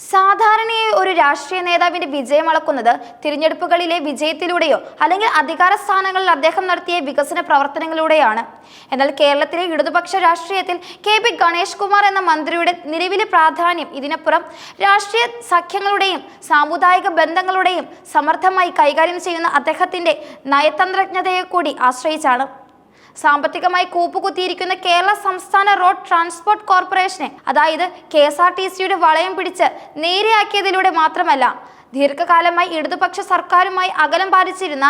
സാധാരണയായി ഒരു രാഷ്ട്രീയ നേതാവിന്റെ വിജയം അളക്കുന്നത് തിരഞ്ഞെടുപ്പുകളിലെ വിജയത്തിലൂടെയോ അല്ലെങ്കിൽ അധികാര സ്ഥാനങ്ങളിൽ അദ്ദേഹം നടത്തിയ വികസന പ്രവർത്തനങ്ങളിലൂടെയാണ്. എന്നാൽ കേരളത്തിലെ ഇടതുപക്ഷ രാഷ്ട്രീയത്തിൽ കെ പി ഗണേഷ് കുമാർ എന്ന മന്ത്രിയുടെ നിലവിലെ പ്രാധാന്യം ഇതിനപ്പുറം രാഷ്ട്രീയ സഖ്യങ്ങളുടെയും സാമുദായിക ബന്ധങ്ങളുടെയും സമർത്ഥമായി കൈകാര്യം ചെയ്യുന്ന അദ്ദേഹത്തിന്റെ നയതന്ത്രജ്ഞതയെ കൂടി ആശ്രയിച്ചാണ്. സാമ്പത്തികമായി കൂപ്പുകുത്തിയിരിക്കുന്ന കേരള സംസ്ഥാന റോഡ് ട്രാൻസ്പോർട്ട് കോർപ്പറേഷനെ അതായത് കെ എസ് ആർ ടി സിയുടെ വളയം പിടിച്ച് നേരെയാക്കിയതിലൂടെ മാത്രമല്ല ദീർഘകാലമായി ഇടതുപക്ഷ സർക്കാരുമായി അകലം പാലിച്ചിരുന്ന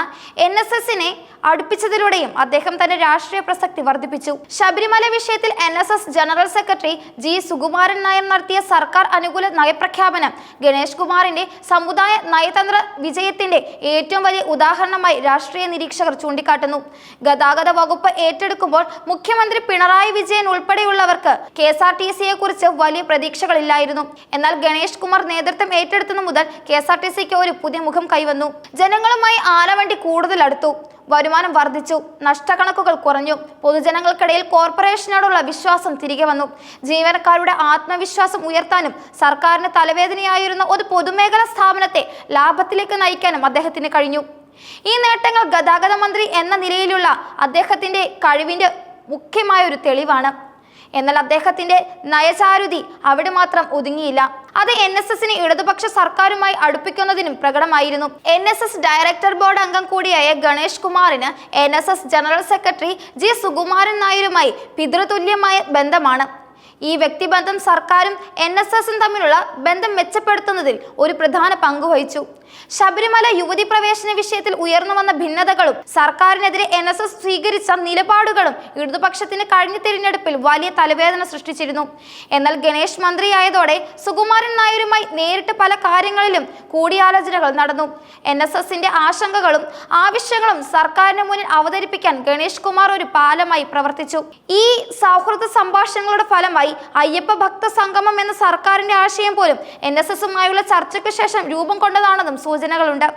എൻ എസ് എസിനെ അടുപ്പിച്ചതിലൂടെയും അദ്ദേഹം തന്റെ രാഷ്ട്രീയ പ്രസക്തി വർദ്ധിപ്പിച്ചു. ശബരിമല വിഷയത്തിൽ N S S general secretary G Sukumaran Nair നടത്തിയ സർക്കാർ അനുകൂല നയപ്രഖ്യാപനം ഗണേഷ് കുമാറിന്റെ സമുദായ നയതന്ത്ര വിജയത്തിന്റെ ഏറ്റവും വലിയ ഉദാഹരണമായി രാഷ്ട്രീയ നിരീക്ഷകർ ചൂണ്ടിക്കാട്ടുന്നു. ഗതാഗത വകുപ്പ് ഏറ്റെടുക്കുമ്പോൾ മുഖ്യമന്ത്രി പിണറായി വിജയൻ ഉൾപ്പെടെയുള്ളവർക്ക് കെ എസ് ആർ ടി സിയെ കുറിച്ച് വലിയ പ്രതീക്ഷകളില്ലായിരുന്നു. എന്നാൽ ഗണേഷ് കുമാർ നേതൃത്വം ഏറ്റെടുത്തതു മുതൽ കെ എസ് ആർ ടി സിക്ക് ഒരു പുതിയ മുഖം കൈവന്നു. ജനങ്ങളുമായി ആനവണ്ടി കൂടുതൽ അടുത്തു. വരുമാനം വർദ്ധിച്ചു. നഷ്ടക്കണക്കുകൾ കുറഞ്ഞു. പൊതുജനങ്ങൾക്കിടയിൽ കോർപ്പറേഷനോടുള്ള വിശ്വാസം തിരികെ വന്നു. ജീവനക്കാരുടെ ആത്മവിശ്വാസം ഉയർത്താനും സർക്കാരിന് തലവേദനയായിരുന്ന ഒരു പൊതുമേഖലാ സ്ഥാപനത്തെ ലാഭത്തിലേക്ക് നയിക്കാനും അദ്ദേഹത്തിന് കഴിഞ്ഞു. ഈ നേട്ടങ്ങൾ ഗതാഗത മന്ത്രി എന്ന നിലയിലുള്ള അദ്ദേഹത്തിന്റെ കഴിവിന്റെ മുഖ്യമായ ഒരു തെളിവാണ്. എന്നാൽ അദ്ദേഹത്തിന്റെ നയചാരുതി അവിടെ മാത്രം ഒതുങ്ങിയില്ല. അത് എൻ എസ് എസിനെ ഇടതുപക്ഷ സർക്കാരുമായി അടുപ്പിക്കുന്നതിനും പ്രകടമായിരുന്നു. N S S director board അംഗം കൂടിയായ ഗണേഷ് കുമാറിന് N S S general secretary G Sukumaran നായരുമായി പിതൃതുല്യമായ ബന്ധമാണ്. ഈ വ്യക്തിബന്ധം സർക്കാരും എൻ എസ് എസും തമ്മിലുള്ള ബന്ധം മെച്ചപ്പെടുത്തുന്നതിൽ ഒരു പ്രധാന പങ്ക് വഹിച്ചു. ശബരിമല യുവതി പ്രവേശന വിഷയത്തിൽ ഉയർന്നു വന്ന ഭിന്നതകളും സർക്കാരിനെതിരെ എൻ എസ് എസ് സ്വീകരിച്ച നിലപാടുകളും ഇടതുപക്ഷത്തിന് കഴിഞ്ഞ തിരഞ്ഞെടുപ്പിൽ വലിയ തലവേദന സൃഷ്ടിച്ചിരുന്നു. എന്നാൽ ഗണേഷ് മന്ത്രിയായതോടെ സുകുമാരൻ നായരുമായി നേരിട്ട് പല കാര്യങ്ങളിലും കൂടിയാലോചനകൾ നടന്നു. എൻ എസ് എസിന്റെ ആശങ്കകളും ആവശ്യങ്ങളും സർക്കാരിന് മുന്നിൽ അവതരിപ്പിക്കാൻ ഗണേഷ് കുമാർ ഒരു പാലമായി പ്രവർത്തിച്ചു. ഈ സൗഹൃദ സംഭാഷണങ്ങളുടെ ഫലമായി അയ്യപ്പ ഭക്ത സംഗമം എന്ന സർക്കാരിന്റെ ആശയം പോലും എൻ എസ് എസുമായുള്ള ചർച്ചയ്ക്ക് ശേഷം രൂപം കൊണ്ടതാണെന്നും സൂചനകളുണ്ട്.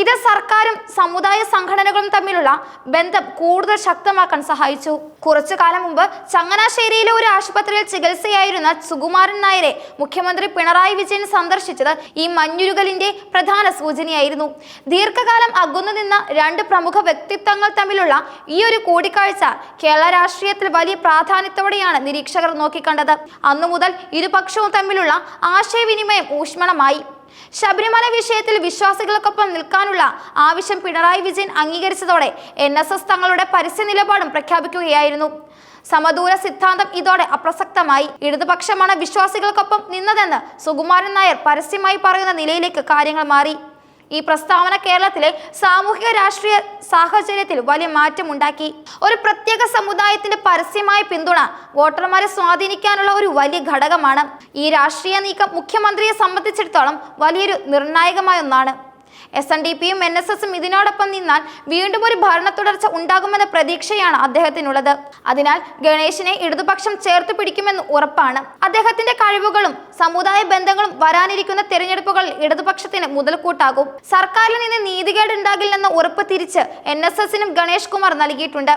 ഇത് സർക്കാരും സമുദായ സംഘടനകളും തമ്മിലുള്ള ബന്ധം കൂടുതൽ ശക്തമാക്കാൻ സഹായിച്ചു. കുറച്ചു കാലം മുമ്പ് ചങ്ങനാശ്ശേരിയിലെ ഒരു ആശുപത്രിയിൽ ചികിത്സയായിരുന്ന സുകുമാരൻ നായരെ മുഖ്യമന്ത്രി പിണറായി വിജയൻ സന്ദർശിച്ചത് ഈ മഞ്ഞുരുകലിന്റെ പ്രധാന സൂചനയായിരുന്നു. ദീർഘകാലം അകന്നു നിന്ന രണ്ട് പ്രമുഖ വ്യക്തിത്വങ്ങൾ തമ്മിലുള്ള ഈ ഒരു കൂടിക്കാഴ്ച കേരള രാഷ്ട്രീയത്തിൽ വലിയ പ്രാധാന്യത്തോടെയാണ് നിരീക്ഷകർ നോക്കിക്കണ്ടത്. അന്നു മുതൽ ഇരുപക്ഷവും തമ്മിലുള്ള ആശയവിനിമയം ഊഷ്മളമായി. ശബരിമല വിഷയത്തിൽ വിശ്വാസികൾക്കൊപ്പം നിൽക്കാനുള്ള ആവശ്യം പിണറായി വിജയൻ അംഗീകരിച്ചതോടെ എൻ എസ് എസ് തങ്ങളുടെ പരസ്യ നിലപാടും പ്രഖ്യാപിക്കുകയായിരുന്നു. സമദൂര സിദ്ധാന്തം ഇതോടെ അപ്രസക്തമായി. ഇടതുപക്ഷമാണ് വിശ്വാസികൾക്കൊപ്പം നിന്നതെന്ന് സുകുമാരൻ നായർ പരസ്യമായി പറയുന്ന നിലയിലേക്ക് കാര്യങ്ങൾ മാറി. ഈ പ്രസ്താവന കേരളത്തിലെ സാമൂഹിക രാഷ്ട്രീയ സാഹചര്യത്തിൽ വലിയ മാറ്റമുണ്ടാക്കി ഒരു പ്രത്യേക സമുദായത്തിന്റെ പരസ്യമായ പിന്തുണ വോട്ടർമാരെ സ്വാധീനിക്കാനുള്ള ഒരു വലിയ ഘടകമാണ്. ഈ രാഷ്ട്രീയ നീക്കം മുഖ്യമന്ത്രിയെ സംബന്ധിച്ചിടത്തോളം വലിയൊരു നിർണായകമായ ഒന്നാണ്. എസ് എൻ ഡി പിയും എൻ എസ് എസും ഇതിനോടൊപ്പം നിന്നാൽ വീണ്ടും ഒരു ഭരണ തുടർച്ച ഉണ്ടാകുമെന്ന പ്രതീക്ഷയാണ് അദ്ദേഹത്തിനുള്ളത്. അതിനാൽ ഗണേശിനെ ഇടതുപക്ഷം ചേർത്ത് പിടിക്കുമെന്ന് ഉറപ്പാണ്. അദ്ദേഹത്തിന്റെ കഴിവുകളും സമുദായ ബന്ധങ്ങളും വരാനിരിക്കുന്ന തെരഞ്ഞെടുപ്പുകളിൽ ഇടതുപക്ഷത്തിന് മുതൽക്കൂട്ടാകും. സർക്കാരിൽ നിന്ന് നീതികേട് ഉണ്ടാകില്ലെന്ന ഉറപ്പ് തിരിച്ച് എൻ എസ് എസിനും ഗണേഷ് കുമാർ നൽകിയിട്ടുണ്ട്.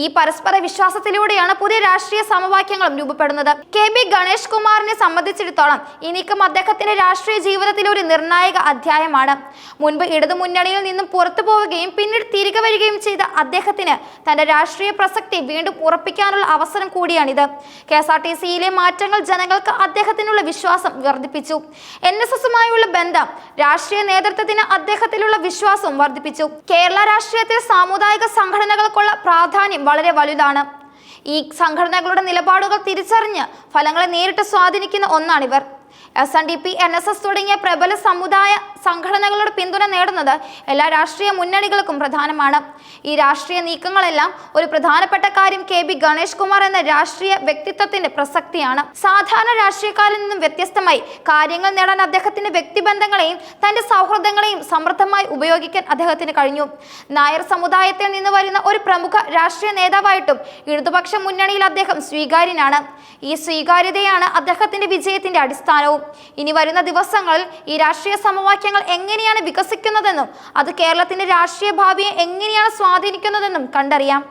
ഈ പരസ്പര വിശ്വാസത്തിലൂടെയാണ് പുതിയ രാഷ്ട്രീയ സമവാക്യങ്ങളും രൂപപ്പെടുന്നത്. കെ ബി ഗണേഷ് കുമാറിനെ സംബന്ധിച്ചിടത്തോളം ഇനിക്കും നീക്കം അദ്ദേഹത്തിന്റെ രാഷ്ട്രീയ ജീവിതത്തിലെ ഒരു നിർണായക അധ്യായമാണ്. മുൻപ് ഇടതു മുന്നണിയിൽ നിന്നും പുറത്തു പോവുകയും പിന്നീട് തിരികെ വരികയും ചെയ്ത അദ്ദേഹത്തിന് തന്റെ രാഷ്ട്രീയ പ്രസക്തി വീണ്ടും ഉറപ്പിക്കാനുള്ള അവസരം കൂടിയാണിത്. കെ എസ് ആർ ടി സിയിലെ മാറ്റങ്ങൾ ജനങ്ങൾക്ക് അദ്ദേഹത്തിനുള്ള വിശ്വാസം വർദ്ധിപ്പിച്ചു. എൻ എസ് എസുമായുള്ള ബന്ധം രാഷ്ട്രീയ നേതൃത്വത്തിന് അദ്ദേഹത്തിലുള്ള വിശ്വാസം വർദ്ധിപ്പിച്ചു. കേരള രാഷ്ട്രീയത്തിൽ സാമുദായിക സംഘടനകൾക്കുള്ള പ്രാധാന്യം വളരെ വലുതാണ്. ഈ സംഘടനകളുടെ നിലപാടുകൾ തിരിച്ചറിഞ്ഞ് ഫലങ്ങളെ നേരിട്ട് സ്വാധീനിക്കുന്ന ഒന്നാണിവർ. S N D P N S S തുടങ്ങിയ പ്രബല സമുദായ സംഘടനകളുടെ പിന്തുണ നേടുന്നത് എല്ലാ രാഷ്ട്രീയ മുന്നണികൾക്കും പ്രധാനമാണ്. ഈ രാഷ്ട്രീയ നീക്കങ്ങളെല്ലാം ഒരു പ്രധാനപ്പെട്ട കാര്യം കെ ബി ഗണേഷ് കുമാർ എന്ന രാഷ്ട്രീയ വ്യക്തിത്വത്തിന്റെ പ്രസക്തിയാണ്. സാധാരണ രാഷ്ട്രീയക്കാരിൽ നിന്നും വ്യത്യസ്തമായി കാര്യങ്ങൾ നേടാൻ അദ്ദേഹത്തിന്റെ വ്യക്തിബന്ധങ്ങളെയും തന്റെ സൗഹൃദങ്ങളെയും സമൃദ്ധമായി ഉപയോഗിക്കാൻ അദ്ദേഹത്തിന് കഴിഞ്ഞു. നായർ സമുദായത്തിൽ നിന്ന് വരുന്ന ഒരു പ്രമുഖ രാഷ്ട്രീയ നേതാവായിട്ടും ഇടതുപക്ഷ മുന്നണിയിൽ അദ്ദേഹം സ്വീകാര്യനാണ്. ഈ സ്വീകാര്യതയാണ് അദ്ദേഹത്തിന്റെ വിജയത്തിന്റെ അടിസ്ഥാനവും. ഇനി വരുന്ന ദിവസങ്ങളിൽ ഈ രാഷ്ട്രീയ സമവാക്യങ്ങൾ എങ്ങനെയാണ് വികസിക്കുന്നതെന്നും അത് കേരളത്തിന്റെ രാഷ്ട്രീയ ഭാവിയെ എങ്ങനെയാണ് സ്വാധീനിക്കുന്നതെന്നും കണ്ടറിയാം.